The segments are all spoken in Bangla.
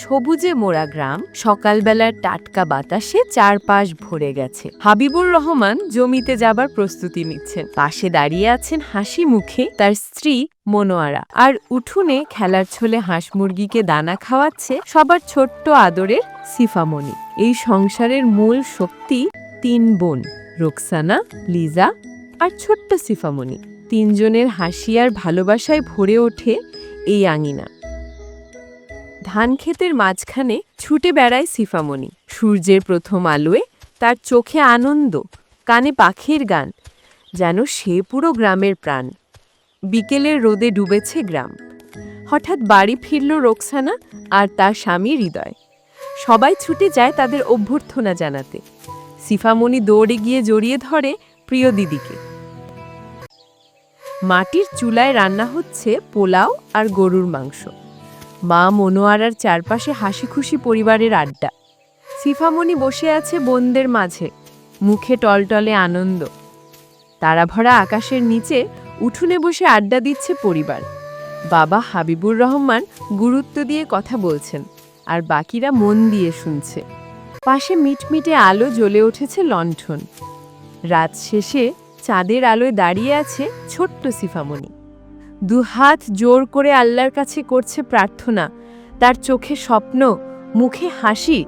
সবুজে মোড়া গ্রাম, সকালবেলার টাটকা বাতাসে চারপাশ ভরে গেছে। হাবিবুর রহমান জমিতে যাবার প্রস্তুতি নিচ্ছেন। পাশে দাঁড়িয়ে আছেন হাসি মুখে তার স্ত্রী মনোয়ারা। আর উঠোনে খেলার ছলে হাঁস মুরগিকে দানা খাওয়াচ্ছে সবার ছোট্ট আদরের সিফামণি। এই সংসারের মূল শক্তি তিন বোন, রোকসানা, লিজা আর ছোট্ট সিফামণি। তিনজনের হাসি আর ভালোবাসায় ভরে ওঠে এই আঙিনা। ধান ক্ষেতের মাঝখানে ছুটে বেড়ায় সিফামণি সূর্যের প্রথম আলোয় তার চোখে আনন্দ, কানে পাখির গান, যেন সে পুরো গ্রামের প্রাণ। বিকেলের রোদে ডুবেছে গ্রাম। হঠাৎ বাড়ি ফিরল রোকসানা আর তার স্বামী হৃদয়। সবাই ছুটে যায় তাদের অভ্যর্থনা জানাতে। সিফামণি দৌড়ে গিয়ে জড়িয়ে ধরে প্রিয় দিদিকে। মাটির চুলায় রান্না হচ্ছে পোলাও আর গরুর মাংস। মা মনোয়ারার চারপাশে হাসি খুশি পরিবারের আড্ডা। সিফামণি বসে আছে বোনদের মাঝে। মুখে টলটলে আনন্দ। তারাভরা আকাশের নিচে উঠোনে বসে আড্ডা দিচ্ছে পরিবার। বাবা হাবিবুর রহমান গুরুত্ব দিয়ে কথা বলছেন আর বাকিরা মন দিয়ে শুনছে। পাশে মিটমিটে আলো জ্বলে উঠেছে লণ্ঠন। রাত শেষে চাঁদের আলোয় দাঁড়িয়ে আছে ছোট্ট সিফামণি। দুহাত জোর করে আল্লাহর কাছে করছে প্রার্থনা। তার চোখে স্বপ্ন, মুখে হাসি,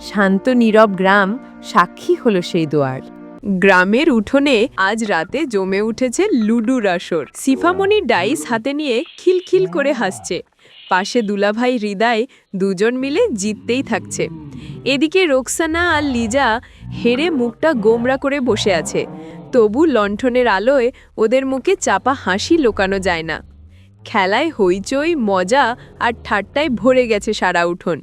শান্ত নীরব গ্রাম সাক্ষী হলো সেই দোয়ার। গ্রামের উঠোনে আজ রাতে জমে উঠেছে লুডুর আসর। সিফামণির ডাইস হাতে নিয়ে খিলখিল করে হাসছে। পাশে দুলাভাই হৃদয় দুজন মিলে জিততেই থাকছে। এদিকে রোকসানা আর লিজা হেরে মুখটা গোমরা করে বসে আছে। তবু লণ্ঠনের আলোয় ওদের মুখে চাপা হাসি লোকানো যায় না। খেলায় হইচই, মজা আর ঠাট্টায় ভরে গেছে সারা উঠোন।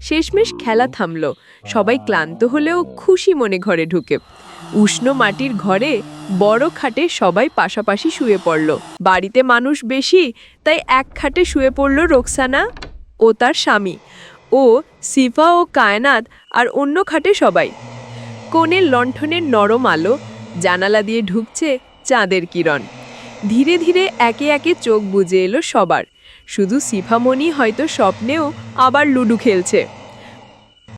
শেষমেশ খেলা থামলো। সবাই ক্লান্ত হলেও খুশি মনে ঘরে ঢুকে। উষ্ণ মাটির ঘরে বড় খাটে সবাই পাশাপাশি শুয়ে পড়ল। বাড়িতে মানুষ বেশি, তাই এক খাটে শুয়ে পড়ল রোকসানা ও তার স্বামী। ও, সিফা ও কায়নাত আর অন্য খাটে সবাই। কোণের লণ্ঠনের নরম আলো জানালা দিয়ে ঢুকছে চাঁদের কিরণ। ধীরে ধীরে একে একে চোখ বুজে এলো সবার। শুধু সিফামণি হয়তো স্বপ্নেও আবার লুডু খেলছে।